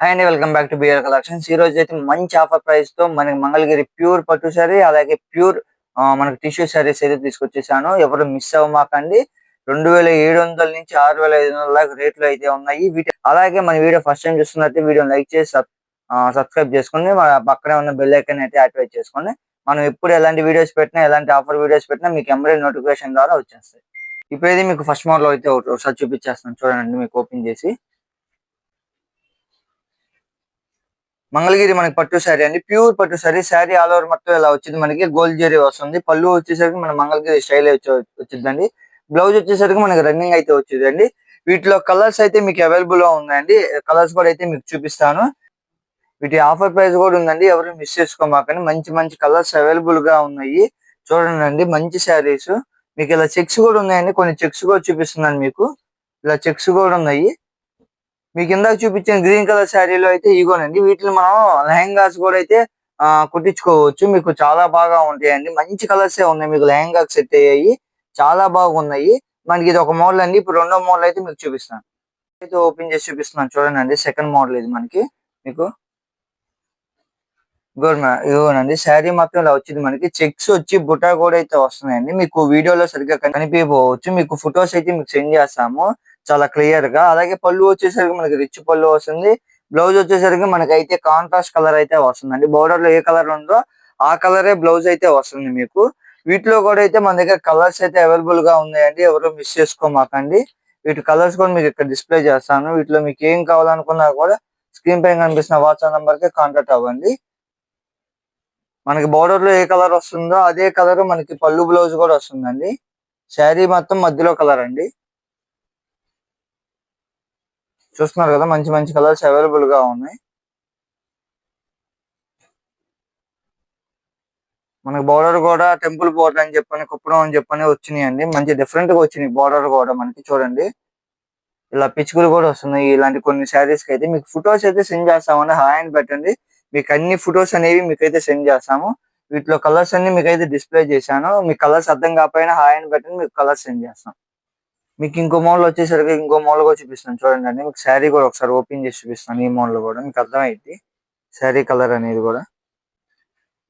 Hi అండి welcome back to beer collections ఈ రోజు అయితే మంచి ఆఫర్ ప్రైస్తో మనకి మంగళగిరి ప్యూర్ పట్టు శారీ అలాగే ప్యూర్ మనకి టిష్యూ శారీస్ అయితే తీసుకొచ్చేసాను. ఎవరు మిస్ అవ్వమాకండి. రెండు వేల ఏడు వందల నుంచి ఆరు వేల ఐదు వందల దాకా రేట్లు అయితే ఉన్నాయి. వీటి అలాగే మన వీడియో ఫస్ట్ టైం చూస్తున్నట్టు వీడియో లైక్ చేసి సబ్స్క్రైబ్ చేసుకుని మన పక్కనే ఉన్న బెల్ ఐకన్ అయితే యాక్టివేట్ చేసుకుని మనం ఎప్పుడు ఎలాంటి వీడియోస్ పెట్టినా ఎలాంటి ఆఫర్ వీడియోస్ పెట్టినా మీకు ఎంబరీ నోటిఫికేషన్ ద్వారా వచ్చేస్తాయి. ఇప్పుడైతే మీకు ఫస్ట్ మోడల్ అయితే ఒకసారి చూపించేస్తాను. చూడండి మీకు ఓపెన్ చేసి. మంగళగిరి మనకి పట్టు శారీ అండి. ప్యూర్ పట్టు శారీ. శారీ ఆల్ ఓవర్ మొత్తం ఇలా వచ్చింది మనకి. గోల్డ్ జరీ వస్తుంది. పళ్ళు వచ్చేసరికి మన మంగళగిరి స్టైల్ వచ్చిందండి. బ్లౌజ్ వచ్చేసరికి మనకి రన్నింగ్ అయితే వచ్చిందండి. వీటిలో కలర్స్ అయితే మీకు అవైలబుల్గా ఉన్నాయండి. కలర్స్ కూడా అయితే మీకు చూపిస్తాను. వీటి ఆఫర్ ప్రైస్ కూడా ఉందండి. ఎవరు మిస్ చేసుకోమాకండి. మంచి మంచి కలర్స్ అవైలబుల్గా ఉన్నాయి. చూడండి మంచి శారీస్. మీకు ఇలా చెక్స్ కూడా ఉన్నాయండి. కొన్ని చెక్స్ కూడా చూపిస్తున్నాను మీకు. ఇలా చెక్స్ కూడా ఉన్నాయి. మీకు ఇందాక చూపించిన గ్రీన్ కలర్ శారీలో అయితే ఇగోనండి. వీటిని మనం లెహంగాస్ కూడా అయితే కుట్టించుకోవచ్చు. మీకు చాలా బాగా ఉంటాయండి. మంచి కలర్స్ ఉన్నాయి. మీకు లెహంగాకి సెట్ అయ్యాయి. చాలా బాగున్నాయి. మనకి ఇది ఒక మోడల్ అండి. ఇప్పుడు రెండో మోడల్ అయితే మీకు చూపిస్తాను. అయితే ఓపెన్ చేసి చూపిస్తున్నాను. చూడండి సెకండ్ మోడల్ ఇది మనకి. మీకు ఇదిగోనండి శారీ మాత్రం ఇలా వచ్చింది మనకి. చెక్స్ వచ్చి బుటా కూడా అయితే వస్తున్నాయండి. మీకు వీడియోలో సరిగ్గా కనిపించవచ్చు మీకు ఫొటోస్ అయితే మీకు సెండ్ చేస్తాము. చాలా క్లియర్గా. అలాగే పళ్ళు వచ్చేసరికి మనకి రిచ్ పళ్ళు వస్తుంది. బ్లౌజ్ వచ్చేసరికి మనకి అయితే కాంట్రాస్ట్ కలర్ అయితే వస్తుందండి. బోర్డర్లో ఏ కలర్ ఉందో ఆ కలరే బ్లౌజ్ అయితే వస్తుంది మీకు. వీటిలో కూడా అయితే మన దగ్గర కలర్స్ అయితే అవైలబుల్గా ఉన్నాయండి. ఎవరు మిస్ చేసుకోమాకండి. వీటి కలర్స్ కూడా మీకు ఇక్కడ డిస్ప్లే చేస్తాను. వీటిలో మీకు ఏం కావాలనుకున్నా కూడా స్క్రీన్ పైన కనిపిస్తున్న వాట్సాప్ నంబర్కి కాంటాక్ట్ అవ్వండి. మనకి బోర్డర్లో ఏ కలర్ వస్తుందో అదే కలర్ మనకి పళ్ళు బ్లౌజ్ కూడా వస్తుందండి. శారీ మొత్తం మధ్యలో కలర్ అండి. చూస్తున్నారు కదా మంచి మంచి కలర్స్ అవైలబుల్గా ఉన్నాయి. మనకి బోర్డర్ కూడా టెంపుల్ బోర్డర్ అని చెప్పని కుప్పడం అని చెప్పని వచ్చినాయి అండి మంచి డిఫరెంట్గా వచ్చినాయి బోర్డర్ కూడా మనకి చూడండి. ఇలా పిచ్చుకులు కూడా వస్తున్నాయి. ఇలాంటి కొన్ని శారీస్కి అయితే మీకు ఫొటోస్ అయితే సెండ్ చేస్తామండి. హాయ్ అని పెట్టండి. మీకు అన్ని ఫొటోస్ అనేవి మీకైతే సెండ్ చేస్తాము. వీటిలో కలర్స్ అన్ని మీకైతే డిస్ప్లే చేశాను. మీ కలర్స్ అర్థం కాకపోయినా హాయ్ అని పెట్టండి మీకు కలర్స్ సెండ్ చేస్తాం. మీకు ఇంకో మోడల్ వచ్చేసరికి ఇంకో మోడల్ కూడా చూపిస్తాను చూడండి అండి. మీకు శారీ కూడా ఒకసారి ఓపెన్ చేసి చూపిస్తాను ఈ మోడల్ కూడా. మీకు అర్థమైంది శారీ కలర్ అనేది కూడా.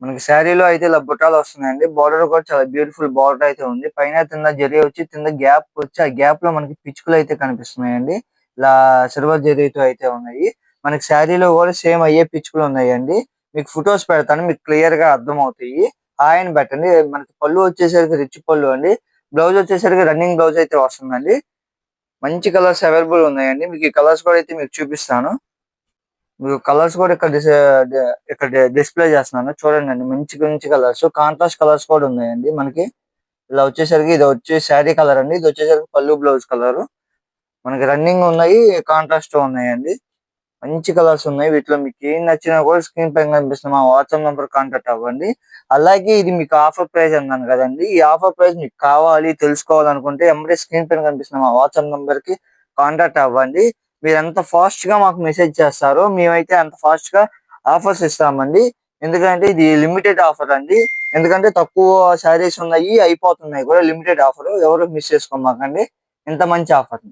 మనకి శారీలో అయితే ఇలా బుట్టాలు వస్తున్నాయండి. బార్డర్ కూడా చాలా బ్యూటిఫుల్ బార్డర్ అయితే ఉంది. పైన కింద జరి వచ్చి కింద గ్యాప్ వచ్చి ఆ గ్యాప్లో మనకి పిచ్చుకలు అయితే కనిపిస్తున్నాయండి. ఇలా సిల్వర్ జరీతో అయితే ఉన్నాయి. మనకి శారీలో కూడా సేమ్ అయ్యే పిచ్చుకలు ఉన్నాయండి. మీకు ఫొటోస్ పెడతాను మీకు క్లియర్గా అర్థం అవుతాయి ఆయన పెట్టండి. మనకి పళ్ళు వచ్చేసరికి రిచ్ పళ్ళు అండి. బ్లౌజ్ వచ్చేసరికి రన్నింగ్ బ్లౌజ్ అయితే వస్తుందండి. మంచి కలర్స్ అవైలబుల్ ఉన్నాయండి. మీకు ఈ కలర్స్ కూడా అయితే మీకు చూపిస్తాను. మీకు కలర్స్ కూడా ఇక్కడ ఇక్కడ డిస్ప్లే చేస్తున్నాను. చూడండి అండి మంచి మంచి కలర్స్. కాంట్రాస్ట్ కలర్స్ కూడా ఉన్నాయండి మనకి. ఇలా వచ్చేసరికి ఇది వచ్చే శారీ కలర్ అండి. ఇది వచ్చేసరికి పళ్ళు బ్లౌజ్ కలర్. మనకి రన్నింగ్ ఉన్నాయి కాంట్రాస్ట్ ఉన్నాయండి. మంచి కలర్స్ ఉన్నాయి. వీటిలో మీకు ఏం నచ్చినా కూడా స్క్రీన్ పైన కనిపిస్తుంది మా వాట్సాప్ నెంబర్ కాంటాక్ట్ అవ్వండి. అలాగే ఇది మీకు ఆఫర్ ప్రైస్ అన్నాను కదండి. ఈ ఆఫర్ ప్రైస్ మీకు కావాలి తెలుసుకోవాలనుకుంటే ఎంబడే స్క్రీన్ పైన కనిపిస్తున్న మా వాట్సాప్ నెంబర్కి కాంటాక్ట్ అవ్వండి. మీరు ఎంత ఫాస్ట్గా మాకు మెసేజ్ చేస్తారో మేమైతే అంత ఫాస్ట్గా ఆఫర్స్ ఇస్తామండి. ఎందుకంటే ఇది లిమిటెడ్ ఆఫర్ అండి. ఎందుకంటే తక్కువ శారీస్ ఉన్నాయి అయిపోతున్నాయి కూడా లిమిటెడ్ ఆఫర్. ఎవరు మిస్ చేసుకోమాకండి. ఇంత మంచి ఆఫర్